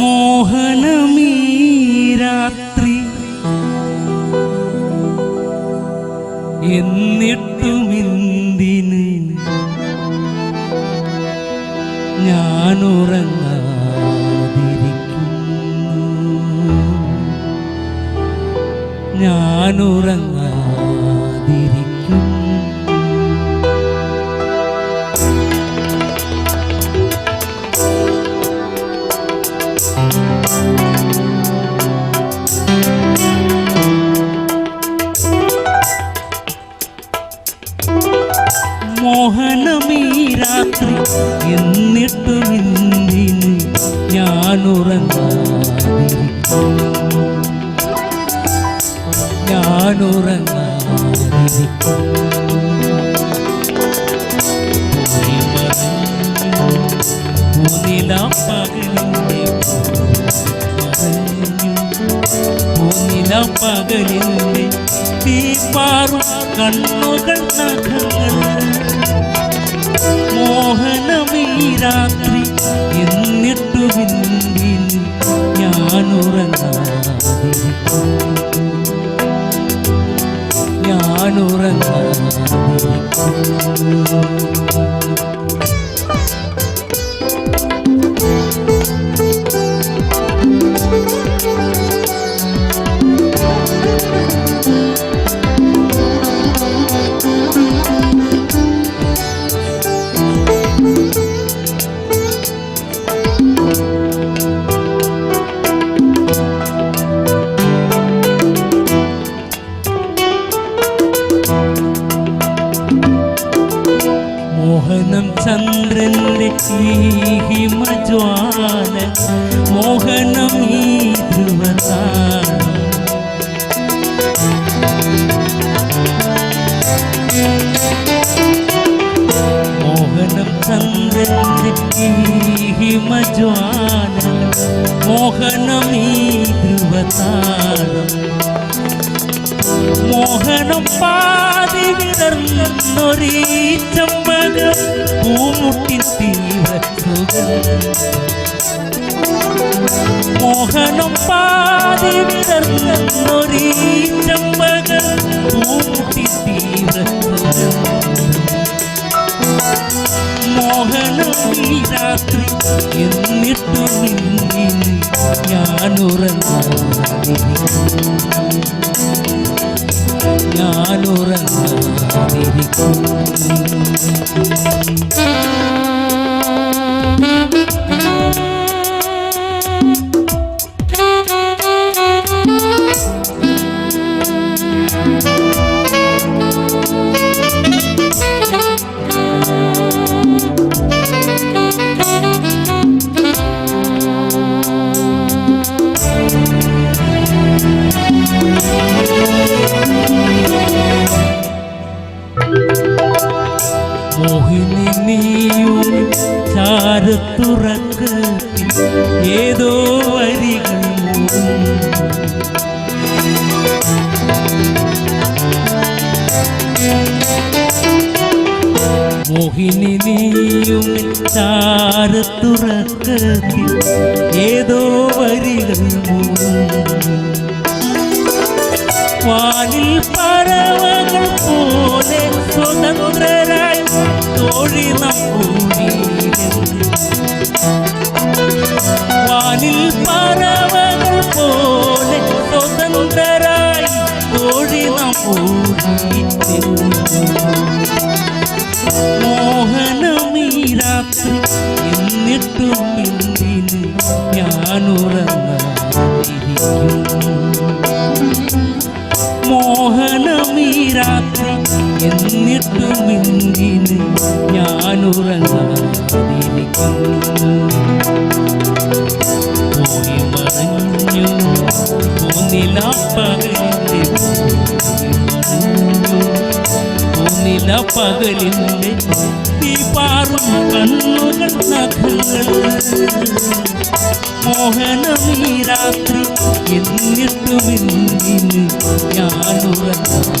മോഹനമീ എന്നിട്ടുമിന്തിന് ഞാനുറങ്ങാതിരിക്കുന്നു. ഞാനുറങ്ങാതിരിക്കുന്നു രാത്രി എന്നിട്ടും ഇന്നിന് ഞാനുറങ്ങാതിരിക്കുന്നു ഞാനുറങ്ങാതിരിക്കുന്നു പകലിന്റെ തീപ്പാറും കണ്ണുകൾ നഖങ്ങൾ. മോഹനമീ രാത്രി എന്നിട്ടു വിന്ദിൻ ഞാനുറങ്ങാതിരിക്കുന്നു ഞാനുറങ്ങാതിരിക്കുന്നു ഈ ഹിമജ്വാല മോഹനം ഈ ധ്രുവതാളം മോഹനം ചന്ദ്രന്റെ ഈ ഹിമജ്വാല മോഹനം ഈ ധ്രുവതാളം മോഹനം പാതി വിടർന്നൊരീ മോഹനം പാതി വിടർന്നൊരീറ്റം മകൾ കൂട്ടി തീവ്ര മോഹനം ഈ രാത്രി എന്നിട്ടു നിന്നിന് ഞാനുറങ്ങാതിരിക്കുന്നു ഞാനുറങ്ങാതിരിക്കുന്നു മോഹിനി നീയും ചാരത്തുറക്ക് ഏതോ വരികൾ. മോഹിനി നീയും ചാരത്തുറക്ക് ഏതോ വരികൾ. വാനിൽ പറവകൾ പോലെ സ്വതന്ത്രരായി തോഴി നമ്പൂരി വാനിൽ പറവകൾ പോലെ സ്വതന്ത്രരായി കോഴി നമ്പൂരി മോഹനമീ രാത്രി എന്നിട്ടും എന്തിന് ഞാനുറങ്ങാതിരിക്കുന്നു മോഹനമീ രാത്രി എന്നിട്ടും എന്തിന് തുറന്നിരിക്കും പോയി മറഞ്ഞു പൂനിലപ്പകലിന്റെ മറഞ്ഞു പൂനിലപ്പകലിന്റെ നീ പാറും കണ്ണുകൾ നഖങ്ങൾ മോഹനം ഈ രാത്രി എന്നിട്ടുമെന്തിന് ഞാനുറങ്ങാതിരിക്കും